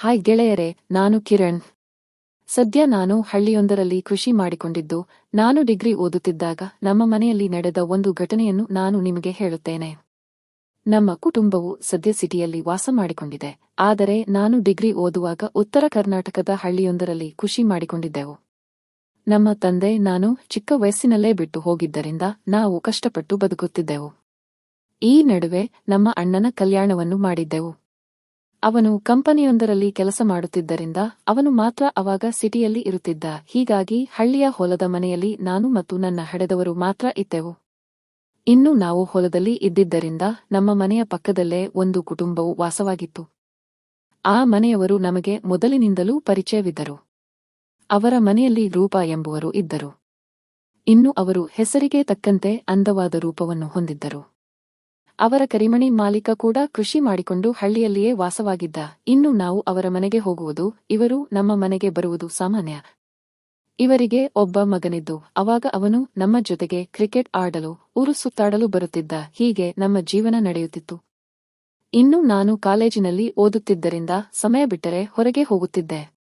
Hi ಗೆಳೆಯರೆ, ನಾನು ಕಿರಣ್. ಸದ್ಯ ನಾನು ಹಳ್ಳಿಯೊಂದರಲ್ಲಿ ಕೃಷಿ ಮಾಡಿಕೊಂಡಿದ್ದು. ನಾನು ಡಿಗ್ರಿ ಓದುತ್ತಿದ್ದಾಗ ನಮ್ಮ ಮನೆಯಲ್ಲಿ ನಡೆದ ಒಂದು ಘಟನೆಯನ್ನು ನಾನು ನಿಮಗೆ ಹೇಳುತ್ತೇನೆ. ನಮ್ಮ ಕುಟುಂಬವು ಸದ್ಯ ಸಿಟಿಯಲ್ಲಿ ವಾಸ ಮಾಡಿಕೊಂಡಿದೆ. ಆದರೆ ನಾನು ಡಿಗ್ರಿ ಓದುವಾಗ ಉತ್ತರ ಕರ್ನಾಟಕದ ಹಳ್ಳಿಯೊಂದರಲ್ಲಿ ಕೃಷಿ ಮಾಡಿಕೊಂಡಿದ್ದೆವು. ನಮ್ಮ ತಂದೆ ನಾನು ಚಿಕ್ಕ ವಯಸ್ಸಿನಲ್ಲೇ ಬಿಟ್ಟು ಹೋಗಿದ್ದರಿಂದ ನಾವು ಕಷ್ಟಪಟ್ಟು ಬದುಕುತ್ತಿದ್ದೆವು. ಈ ನಡುವೆ ನಮ್ಮ ಅಣ್ಣನ ಕಲ್ಯಾಣವನ್ನು ಮಾಡಿದ್ದೆವು. ಅವನು ಕಂಪನಿಯೊಂದರಲ್ಲಿ ಕೆಲಸ ಮಾಡುತ್ತಿದ್ದರಿಂದ ಅವನು ಮಾತ್ರ ಅವಾಗ ಸಿಟಿಯಲ್ಲಿ ಇರುತ್ತಿದ್ದ. ಹೀಗಾಗಿ ಹಳ್ಳಿಯ ಹೊಲದ ಮನೆಯಲ್ಲಿ ನಾನು ಮತ್ತು ನನ್ನ ಹಡೆದವರು ಮಾತ್ರ ಇದ್ದೆವು. ಇನ್ನು ನಾವು ಹೊಲದಲ್ಲಿ ಇದ್ದಿದ್ದರಿಂದ ನಮ್ಮ ಮನೆಯ ಪಕ್ಕದಲ್ಲೇ ಒಂದು ಕುಟುಂಬವು ವಾಸವಾಗಿತ್ತು. ಆ ಮನೆಯವರು ನಮಗೆ ಮೊದಲಿನಿಂದಲೂ ಪರಿಚಯವಿದ್ದರು. ಅವರ ಮನೆಯಲ್ಲಿ ರೂಪ ಎಂಬುವರು ಇದ್ದರು. ಇನ್ನು ಅವರು ಹೆಸರಿಗೆ ತಕ್ಕಂತೆ ಅಂದವಾದ ರೂಪವನ್ನು ಹೊಂದಿದ್ದರು. ಅವರ ಕರಿಮಣಿ ಮಾಲೀಕ ಕೂಡ ಕೃಷಿ ಮಾಡಿಕೊಂಡು ಹಳ್ಳಿಯಲ್ಲಿಯೇ ವಾಸವಾಗಿದ್ದ. ಇನ್ನು ನಾವು ಅವರ ಮನೆಗೆ ಹೋಗುವುದು, ಇವರು ನಮ್ಮ ಮನೆಗೆ ಬರುವುದು ಸಾಮಾನ್ಯ. ಇವರಿಗೆ ಒಬ್ಬ ಮಗನಿದ್ದು. ಅವಾಗ ಅವನು ನಮ್ಮ ಜೊತೆಗೆ ಕ್ರಿಕೆಟ್ ಆಡಲು, ಊರು ಸುತ್ತಾಡಲು ಬರುತ್ತಿದ್ದ. ಹೀಗೆ ನಮ್ಮ ಜೀವನ ನಡೆಯುತ್ತಿತ್ತು. ಇನ್ನು ನಾನು ಕಾಲೇಜಿನಲ್ಲಿ ಓದುತ್ತಿದ್ದರಿಂದ ಸಮಯ ಬಿಟ್ಟರೆ ಹೊರಗೆ ಹೋಗುತ್ತಿದ್ದೆ.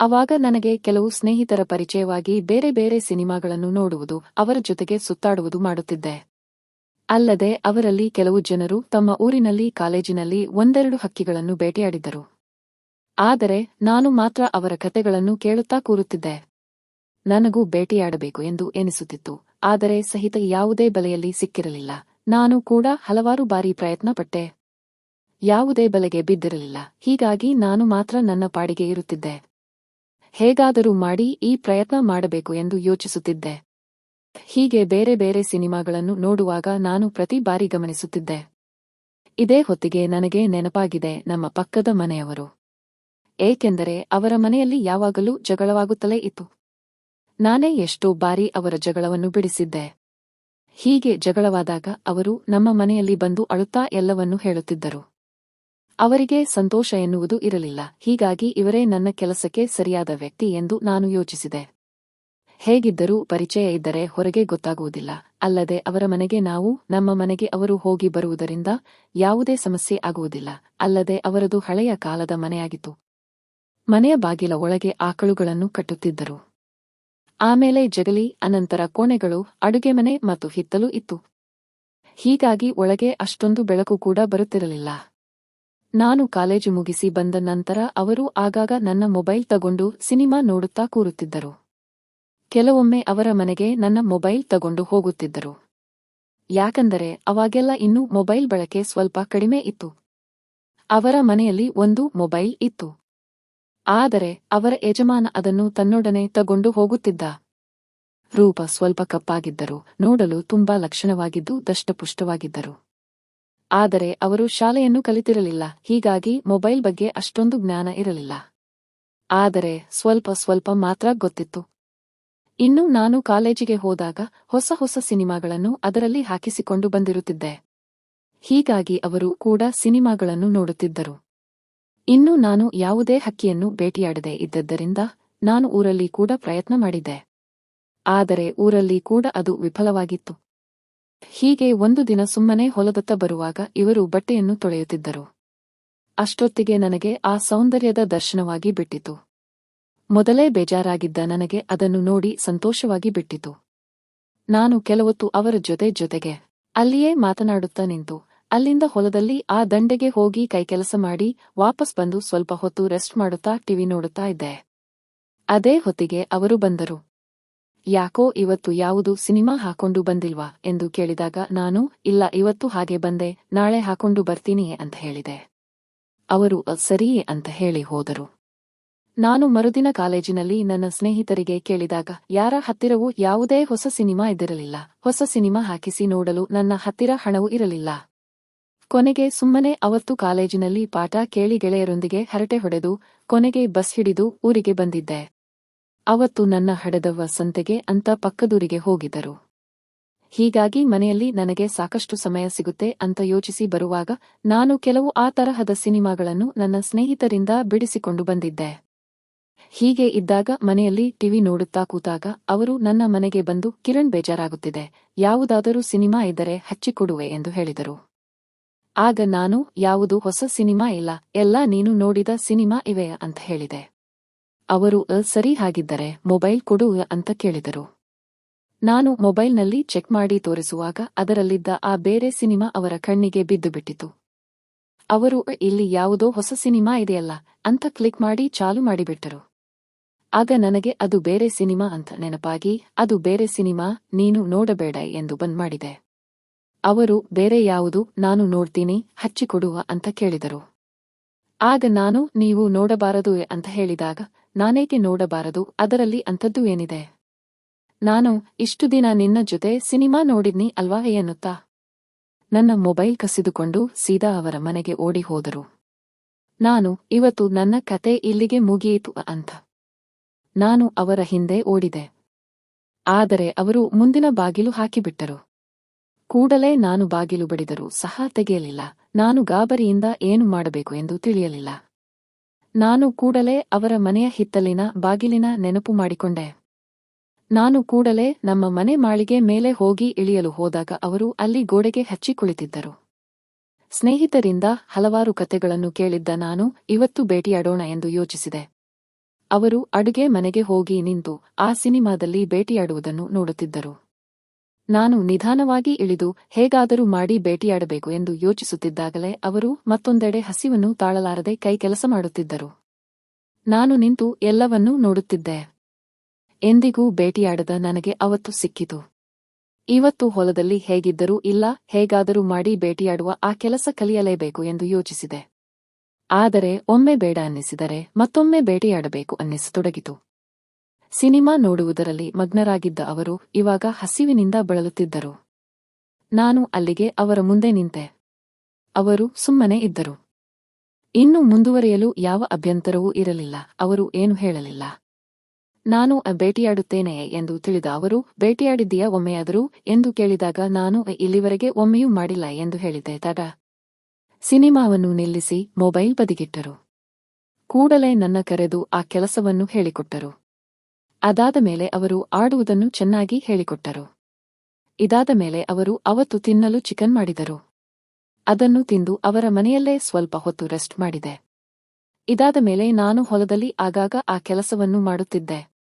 ಅವಾಗ ನನಗೆ ಕೆಲವು ಸ್ನೇಹಿತರ ಪರಿಚಯವಾಗಿ ಬೇರೆ ಬೇರೆ ಸಿನಿಮಾಗಳನ್ನು ನೋಡುವುದು, ಅವರ ಜೊತೆಗೆ ಸುತ್ತಾಡುವುದು ಮಾಡುತ್ತಿದ್ದೆ. ಅಲ್ಲದೆ ಅವರಲ್ಲಿ ಕೆಲವು ಜನರು ತಮ್ಮ ಊರಿನಲ್ಲಿ ಕಾಲೇಜಿನಲ್ಲಿ ಒಂದೆರಡು ಹಕ್ಕಿಗಳನ್ನು ಬೇಟೆಯಾಡಿದ್ದರು. ಆದರೆ ನಾನು ಮಾತ್ರ ಅವರ ಕತೆಗಳನ್ನು ಕೇಳುತ್ತಾ ಕೂರುತ್ತಿದ್ದೆ. ನನಗೂ ಬೇಟೆಯಾಡಬೇಕು ಎಂದು ಎನಿಸುತ್ತಿತ್ತು, ಆದರೆ ಸಹಿತ ಯಾವುದೇ ಬಲೆಯಲ್ಲಿ ಸಿಕ್ಕಿರಲಿಲ್ಲ. ನಾನು ಕೂಡ ಹಲವಾರು ಬಾರಿ ಪ್ರಯತ್ನಪಟ್ಟೆ. ಯಾವುದೇ ಬಲೆಗೆ ಬಿದ್ದಿರಲಿಲ್ಲ, ಹೀಗಾಗಿ ನಾನು ಮಾತ್ರ ನನ್ನ ಪಾಡಿಗೆ ಇರುತ್ತಿದ್ದೆ. ಹೇಗಾದರೂ ಮಾಡಿ ಈ ಪ್ರಯತ್ನ ಮಾಡಬೇಕು ಎಂದು ಯೋಚಿಸುತ್ತಿದ್ದೆ. ಹೀಗೆ ಬೇರೆ ಬೇರೆ ಸಿನಿಮಾಗಳನ್ನು ನೋಡುವಾಗ ನಾನು ಪ್ರತಿ ಬಾರಿ ಗಮನಿಸುತ್ತಿದ್ದೆ. ಇದೇ ಹೊತ್ತಿಗೆ ನನಗೆ ನೆನಪಾಗಿದೆ ನಮ್ಮ ಪಕ್ಕದ ಮನೆಯವರು. ಏಕೆಂದರೆ ಅವರ ಮನೆಯಲ್ಲಿ ಯಾವಾಗಲೂ ಜಗಳವಾಗುತ್ತಲೇ ಇತ್ತು. ನಾನೇ ಎಷ್ಟೋ ಬಾರಿ ಅವರ ಜಗಳವನ್ನು ಬಿಡಿಸಿದ್ದೆ. ಹೀಗೆ ಜಗಳವಾದಾಗ ಅವರು ನಮ್ಮ ಮನೆಯಲ್ಲಿ ಬಂದು ಅಳುತ್ತಾ ಎಲ್ಲವನ್ನೂ ಹೇಳುತ್ತಿದ್ದರು. ಅವರಿಗೆ ಸಂತೋಷ ಎನ್ನುವುದು ಇರಲಿಲ್ಲ. ಹೀಗಾಗಿ ಇವರೇ ನನ್ನ ಕೆಲಸಕ್ಕೆ ಸರಿಯಾದ ವ್ಯಕ್ತಿ ಎಂದು ನಾನು ಯೋಚಿಸಿದೆ. ಹೇಗಿದ್ದರೂ ಪರಿಚಯ ಇದ್ದರೆ ಹೊರಗೆ ಗೊತ್ತಾಗುವುದಿಲ್ಲ. ಅಲ್ಲದೆ ಅವರ ಮನೆಗೆ ನಾವು, ನಮ್ಮ ಮನೆಗೆ ಅವರು ಹೋಗಿ ಬರುವುದರಿಂದ ಯಾವುದೇ ಸಮಸ್ಯೆ ಆಗುವುದಿಲ್ಲ. ಅಲ್ಲದೆ ಅವರದು ಹಳೆಯ ಕಾಲದ ಮನೆಯಾಗಿತ್ತು. ಮನೆಯ ಬಾಗಿಲ ಒಳಗೆ ಆಕಳುಗಳನ್ನು ಕಟ್ಟುತ್ತಿದ್ದರು. ಆಮೇಲೆ ಜಗಲಿ, ಅನಂತರ ಕೋಣೆಗಳು, ಅಡುಗೆ ಮನೆ ಮತ್ತು ಹಿತ್ತಲು ಇತ್ತು. ಹೀಗಾಗಿ ಒಳಗೆ ಅಷ್ಟೊಂದು ಬೆಳಕು ಕೂಡ ಬರುತ್ತಿರಲಿಲ್ಲ. ನಾನು ಕಾಲೇಜು ಮುಗಿಸಿ ಬಂದ ನಂತರ ಅವರು ಆಗಾಗ ನನ್ನ ಮೊಬೈಲ್ ತಗೊಂಡು ಸಿನಿಮಾ ನೋಡುತ್ತಾ ಕೂರುತ್ತಿದ್ದರು. ಕೆಲವೊಮ್ಮೆ ಅವರ ಮನೆಗೆ ನನ್ನ ಮೊಬೈಲ್ ತಗೊಂಡು ಹೋಗುತ್ತಿದ್ದರು. ಯಾಕಂದರೆ ಅವಾಗೆಲ್ಲ ಇನ್ನೂ ಮೊಬೈಲ್ ಬಳಕೆ ಸ್ವಲ್ಪ ಕಡಿಮೆ ಇತ್ತು. ಅವರ ಮನೆಯಲ್ಲಿ ಒಂದು ಮೊಬೈಲ್ ಇತ್ತು. ಆದರೆ ಅವರ ಯಜಮಾನ ಅದನ್ನು ತನ್ನೊಡನೆ ತಗೊಂಡು ಹೋಗುತ್ತಿದ್ದ. ರೂಪ ಸ್ವಲ್ಪ ಕಪ್ಪಾಗಿದ್ದರು, ನೋಡಲು ತುಂಬಾ ಲಕ್ಷಣವಾಗಿದ್ದು ದಷ್ಟಪುಷ್ಟವಾಗಿದ್ದರು. ಆದರೆ ಅವರು ಶಾಲೆಯನ್ನು ಕಲಿತಿರಲಿಲ್ಲ, ಹೀಗಾಗಿ ಮೊಬೈಲ್ ಬಗ್ಗೆ ಅಷ್ಟೊಂದು ಜ್ಞಾನ ಇರಲಿಲ್ಲ. ಆದರೆ ಸ್ವಲ್ಪ ಸ್ವಲ್ಪ ಮಾತ್ರ ಗೊತ್ತಿತ್ತು. ಇನ್ನು ನಾನು ಕಾಲೇಜಿಗೆ ಹೋದಾಗ ಹೊಸ ಹೊಸ ಸಿನಿಮಾಗಳನ್ನು ಅದರಲ್ಲಿ ಹಾಕಿಸಿಕೊಂಡು ಬಂದಿರುತ್ತಿದ್ದೆ. ಹೀಗಾಗಿ ಅವರು ಕೂಡ ಸಿನಿಮಾಗಳನ್ನು ನೋಡುತ್ತಿದ್ದರು. ಇನ್ನು ನಾನು ಯಾವುದೇ ಹಕ್ಕಿಯನ್ನು ಭೇಟಿಯಾಡದೆ ಇದ್ದದ್ದರಿಂದ ನಾನು ಊರಲ್ಲಿ ಕೂಡ ಪ್ರಯತ್ನ ಮಾಡಿದ್ದೆ. ಆದರೆ ಊರಲ್ಲಿ ಕೂಡ ಅದು ವಿಫಲವಾಗಿತ್ತು. ಹೀಗೆ ಒಂದು ದಿನ ಸುಮ್ಮನೆ ಹೊಲದತ್ತ ಬರುವಾಗ ಇವರು ಬಟ್ಟೆಯನ್ನು ತೊಳೆಯುತ್ತಿದ್ದರು. ಅಷ್ಟೊತ್ತಿಗೆ ನನಗೆ ಆ ಸೌಂದರ್ಯದ ದರ್ಶನವಾಗಿ ಬಿಟ್ಟಿತು. ಮೊದಲೇ ಬೇಜಾರಾಗಿದ್ದ ನನಗೆ ಅದನ್ನು ನೋಡಿ ಸಂತೋಷವಾಗಿ ಬಿಟ್ಟಿತು. ನಾನು ಕೆಲವೊತ್ತು ಅವರ ಜೊತೆ ಜೊತೆಗೆ ಅಲ್ಲಿಯೇ ಮಾತನಾಡುತ್ತಾ ನಿಂತು, ಅಲ್ಲಿಂದ ಹೊಲದಲ್ಲಿ ಆ ದಂಡೆಗೆ ಹೋಗಿ ಕೈಕೆಲಸ ಮಾಡಿ ವಾಪಸ್ ಬಂದು ಸ್ವಲ್ಪ ಹೊತ್ತು ರೆಸ್ಟ್ ಮಾಡುತ್ತಾ ಟಿವಿ ನೋಡುತ್ತಾ ಇದ್ದೆ. ಅದೇ ಹೊತ್ತಿಗೆ ಅವರು ಬಂದರು. ಯಾಕೋ ಇವತ್ತು ಯಾವುದು ಸಿನಿಮಾ ಹಾಕೊಂಡು ಬಂದಿಲ್ವಾ ಎಂದು ಕೇಳಿದಾಗ ನಾನು, ಇಲ್ಲ ಇವತ್ತು ಹಾಗೆ ಬಂದೆ, ನಾಳೆ ಹಾಕೊಂಡು ಬರ್ತೀನಿ ಅಂತ ಹೇಳಿದೆ. ಅವರು ಸರಿಯೇ ಅಂತ ಹೇಳಿ ಹೋದರು. ನಾನು ಮರುದಿನ ಕಾಲೇಜಿನಲ್ಲಿ ನನ್ನ ಸ್ನೇಹಿತರಿಗೆ ಕೇಳಿದಾಗ, ಯಾರ ಹತ್ತಿರವೂ ಯಾವುದೇ ಹೊಸ ಸಿನಿಮಾ ಇದ್ದಿರಲಿಲ್ಲ. ಹೊಸ ಸಿನಿಮಾ ಹಾಕಿಸಿ ನೋಡಲು ನನ್ನ ಹತ್ತಿರ ಹಣವೂ ಇರಲಿಲ್ಲ. ಕೊನೆಗೆ ಸುಮ್ಮನೆ ಅವತ್ತು ಕಾಲೇಜಿನಲ್ಲಿ ಪಾಠ ಕೇಳಿ ಗೆಳೆಯರೊಂದಿಗೆ ಹರಟೆ ಹೊಡೆದು, ಕೊನೆಗೆ ಬಸ್ ಹಿಡಿದು ಊರಿಗೆ ಬಂದಿದ್ದೆ. ಅವತ್ತು ನನ್ನ ಹಡೆದವ್ವ ಸಂತೆಗೆ ಅಂತ ಪಕ್ಕದೂರಿಗೆ ಹೋಗಿದ್ದರು. ಹೀಗಾಗಿ ಮನೆಯಲ್ಲಿ ನನಗೆ ಸಾಕಷ್ಟು ಸಮಯ ಸಿಗುತ್ತೆ ಅಂತ ಯೋಚಿಸಿ ಬರುವಾಗ, ನಾನು ಕೆಲವು ಆ ತರಹದ ಸಿನಿಮಾಗಳನ್ನು ನನ್ನ ಸ್ನೇಹಿತರಿಂದ ಬಿಡಿಸಿಕೊಂಡು ಬಂದಿದ್ದೆ. ಹೀಗೆ ಇದ್ದಾಗ ಮನೆಯಲ್ಲಿ ಟಿವಿ ನೋಡುತ್ತಾ ಕೂತಾಗ ಅವರು ನನ್ನ ಮನೆಗೆ ಬಂದು ಕಿರಣ್ ಬೇಜಾರಾಗುತ್ತಿದೆ. ಯಾವುದಾದರೂ ಸಿನಿಮಾ ಇದ್ದರೆ ಹಚ್ಚಿಕೊಡುವೆ ಎಂದು ಹೇಳಿದರು. ಆಗ ನಾನು ಯಾವುದು ಹೊಸ ಸಿನಿಮಾ ಇಲ್ಲ ಎಲ್ಲ ನೀನು ನೋಡಿದ ಸಿನಿಮಾ ಇವೆ ಅಂತ ಹೇಳಿದೆ. ಅವರು "ಅ, ಸರಿ ಹಾಗಿದ್ದರೆ ಮೊಬೈಲ್ ಕೊಡು ಅಂತ ಕೇಳಿದರು. ನಾನು ಮೊಬೈಲ್ನಲ್ಲಿ ಚೆಕ್ ಮಾಡಿ ತೋರಿಸುವಾಗ ಅದರಲ್ಲಿದ್ದ ಆ ಬೇರೆ ಸಿನಿಮಾ ಅವರ ಕಣ್ಣಿಗೆ ಬಿದ್ದು ಬಿಟ್ಟಿತು ಅವರು ಇಲ್ಲಿ ಯಾವುದೋ ಹೊಸ ಸಿನಿಮಾ ಇದೆಯಲ್ಲ, ಅಂತ ಕ್ಲಿಕ್ ಮಾಡಿ ಚಾಲು ಮಾಡಿಬಿಟ್ಟರು. ಆಗ ನನಗೆ, ಅದು ಬೇರೆ ಸಿನಿಮಾ ಅಂತ ನೆನಪಾಗಿ, ಅದು ಬೇರೆ ಸಿನಿಮಾ, ನೀನು ನೋಡಬೇಡ ಎಂದು ಬಂದ್ ಮಾಡಿದೆ. ಅವರು, ಬೇರೆ ಯಾವುದು, ನಾನು ನೋಡ್ತೀನಿ, ಹಚ್ಚಿಕೊಡುವ ಅಂತ ಕೇಳಿದರು. ಆಗ ನಾನು, ನೀವು ನೋಡಬಾರದು ಅಂತ ಹೇಳಿದಾಗ, ನಾನೇಕೆ ನೋಡಬಾರದು, ಅದರಲ್ಲಿ ಅಂಥದ್ದು ಏನಿದೆ? ನಾನು, ಇಷ್ಟು ದಿನ ನಿನ್ನ ಜೊತೆ ಸಿನಿಮಾ ನೋಡಿದ್ನಿ ಅಲ್ವಾ ಎನ್ನುತ್ತಾ? ನನ್ನ ಮೊಬೈಲ್ ಕಸಿದುಕೊಂಡು ಸೀದಾ ಅವರ ಮನೆಗೆ ಓಡಿ ಹೋದರು. ನಾನು ಇವತ್ತು ನನ್ನ ಕತೆ ಇಲ್ಲಿಗೆ ಮುಗಿಯಿತು ಅಂತ. ನಾನು ಅವರ ಹಿಂದೆ ಓಡಿದೆ. ಆದರೆ ಅವರು ಮುಂದಿನ ಬಾಗಿಲು ಹಾಕಿಬಿಟ್ಟರು. ಕೂಡಲೇ ನಾನು ಬಾಗಿಲು ಬಡಿದರೂ ಸಹ ತೆಗೆಯಲಿಲ್ಲ. ನಾನು ಗಾಬರಿಯಿಂದ ಏನು ಮಾಡಬೇಕು ಎಂದು ತಿಳಿಯಲಿಲ್ಲ. ನಾನು ಕೂಡಲೇ ಅವರ ಮನೆಯ ಹಿತ್ತಲಿನ ಬಾಗಿಲಿನ ನೆನಪು ಮಾಡಿಕೊಂಡೆ. ನಾನು ಕೂಡಲೇ ನಮ್ಮ ಮನೆ ಮಾಳಿಗೆ ಮೇಲೆ ಹೋಗಿ ಇಳಿಯಲು ಹೋದಾಗ ಅವರು ಅಲ್ಲಿ ಗೋಡೆಗೆ ಹಚ್ಚಿ ಕುಳಿತಿದ್ದರು. ಸ್ನೇಹಿತರಿಂದ ಹಲವಾರು ಕತೆಗಳನ್ನು ಕೇಳಿದ್ದ ನಾನು, ಇವತ್ತು ಭೇಟಿಯಾಡೋಣ ಎಂದು ಯೋಚಿಸಿದೆ. ಅವರು ಅಡುಗೆ ಮನೆಗೆ ಹೋಗಿ ನಿಂತು ಆ ಸಿನಿಮಾದಲ್ಲಿ ಭೇಟಿಯಾಡುವುದನ್ನು ನೋಡುತ್ತಿದ್ದರು. ನಾನು ನಿಧಾನವಾಗಿ ಇಳಿದು, ಹೇಗಾದರೂ ಮಾಡಿ ಭೇಟಿಯಾಡಬೇಕು ಎಂದು ಯೋಚಿಸುತ್ತಿದ್ದಾಗಲೇ ಅವರು ಮತ್ತೊಂದೆಡೆ ಹಸಿವನ್ನು ತಾಳಲಾರದೆ ಕೈ ಕೆಲಸ ಮಾಡುತ್ತಿದ್ದರು. ನಾನು ನಿಂತು ಎಲ್ಲವನ್ನೂ ನೋಡುತ್ತಿದ್ದೆ. ಎಂದಿಗೂ ಭೇಟಿಯಾಡದ ನನಗೆ ಅವತ್ತು ಸಿಕ್ಕಿತು. ಇವತ್ತು ಹೊಲದಲ್ಲಿ ಹೇಗಿದ್ದರೂ ಇಲ್ಲ, ಹೇಗಾದರೂ ಮಾಡಿ ಭೇಟಿಯಾಡುವ ಆ ಕೆಲಸ ಕಲಿಯಲೇಬೇಕು ಎಂದು ಯೋಚಿಸಿದೆ. ಆದರೆ ಒಮ್ಮೆ ಬೇಡ ಅನ್ನಿಸಿದರೆ ಮತ್ತೊಮ್ಮೆ ಭೇಟಿಯಾಡಬೇಕು ಅನ್ನಿಸತೊಡಗಿತು. ಸಿನಿಮಾ ನೋಡುವುದರಲ್ಲಿ ಮಗ್ನರಾಗಿದ್ದ ಅವರು ಇವಾಗ ಹಸಿವಿನಿಂದ ಬಳಲುತ್ತಿದ್ದರು. ನಾನು ಅಲ್ಲಿಗೆ ಅವರ ಮುಂದೆ ನಿಂತೆ. ಅವರು ಸುಮ್ಮನೆ ಇದ್ದರು. ಇನ್ನು ಮುಂದುವರಿಯಲು ಯಾವ ಅಭ್ಯಂತರವೂ ಇರಲಿಲ್ಲ, ಅವರು ಏನು ಹೇಳಲಿಲ್ಲ. ನಾನು ಭೇಟಿಯಾಡುತ್ತೇನೆ ಎಂದು ತಿಳಿದ ಅವರು ಭೇಟಿಯಾಡಿದ್ದೀಯ ಒಮ್ಮೆಯಾದರೂ? ಎಂದು ಕೇಳಿದಾಗ, ನಾನು ಇಲ್ಲಿವರೆಗೆ ಒಮ್ಮೆಯೂ ಮಾಡಿಲ್ಲ ಎಂದು ಹೇಳಿದ್ದೆ ತಡ. ಸಿನಿಮಾವನ್ನು ನಿಲ್ಲಿಸಿ ಮೊಬೈಲ್ ಬದಿಗಿಟ್ಟರು. ಕೂಡಲೇ ನನ್ನ ಕರೆದು ಆ ಕೆಲಸವನ್ನು ಹೇಳಿಕೊಟ್ಟರು. ಅದಾದ ಮೇಲೆ ಅವರು ಆಡುವುದನ್ನು ಚೆನ್ನಾಗಿ ಹೇಳಿಕೊಟ್ಟರು. ಇದಾದ ಮೇಲೆ ಅವರು ಅವತ್ತು ತಿನ್ನಲು ಚಿಕನ್ ಮಾಡಿದರು. ಅದನ್ನು ತಿಂದು ಅವರ ಮನೆಯಲ್ಲೇ ಸ್ವಲ್ಪ ಹೊತ್ತು ರೆಸ್ಟ್ ಮಾಡಿದೆ. ಇದಾದ ಮೇಲೆ ನಾನು ಹೊಲದಲ್ಲಿ ಆಗಾಗ ಆ ಕೆಲಸವನ್ನು ಮಾಡುತ್ತಿದ್ದೆ.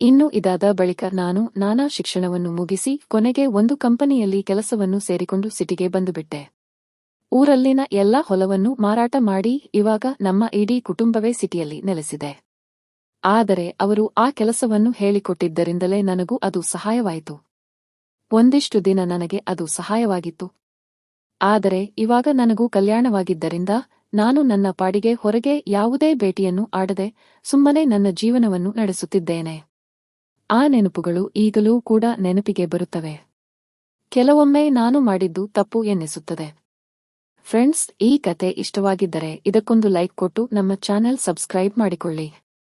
ಇನ್ನು ಇದಾದ ಬಳಿಕ ನಾನು ನಾನಾ ಶಿಕ್ಷಣವನ್ನು ಮುಗಿಸಿ ಕೊನೆಗೆ ಒಂದು ಕಂಪನಿಯಲ್ಲಿ ಕೆಲಸವನ್ನು ಸೇರಿಕೊಂಡು ಸಿಟಿಗೆ ಬಂದುಬಿಟ್ಟೆ. ಊರಲ್ಲಿನ ಎಲ್ಲಾ ಹೊಲವನ್ನು ಮಾರಾಟ ಮಾಡಿ ಇವಾಗ ನಮ್ಮ ಇಡೀ ಕುಟುಂಬವೇ ಸಿಟಿಯಲ್ಲಿ ನೆಲೆಸಿದೆ. ಆದರೆ ಅವರು ಆ ಕೆಲಸವನ್ನು ಹೇಳಿಕೊಟ್ಟಿದ್ದರಿಂದಲೇ ನನಗೂ ಅದು ಸಹಾಯವಾಯಿತು. ಒಂದಿಷ್ಟು ದಿನ ನನಗೆ ಅದು ಸಹಾಯವಾಗಿತ್ತು. ಆದರೆ ಇವಾಗ ನನಗೂ ಕಲ್ಯಾಣವಾಗಿದ್ದರಿಂದ ನಾನು ನನ್ನ ಪಾಡಿಗೆ ಹೊರಗೆ ಯಾವುದೇ ಭೇಟಿಯನ್ನು ಆಡದೆ ಸುಮ್ಮನೆ ನನ್ನ ಜೀವನವನ್ನು ನಡೆಸುತ್ತಿದ್ದೇನೆ. ಆ ನೆನಪುಗಳು ಈಗಲೂ ಕೂಡ ನೆನಪಿಗೆ ಬರುತ್ತವೆ. ಕೆಲವೊಮ್ಮೆ ನಾನು ಮಾಡಿದ್ದು ತಪ್ಪು ಎನ್ನಿಸುತ್ತದೆ. ಫ್ರೆಂಡ್ಸ್ ಈ ಕತೆ ಇಷ್ಟವಾಗಿದ್ದರೆ ಇದಕ್ಕೊಂದು ಲೈಕ್ ಕೊಟ್ಟು ನಮ್ಮ ಚಾನೆಲ್ ಸಬ್ಸ್ಕ್ರೈಬ್ ಮಾಡಿಕೊಳ್ಳಿ.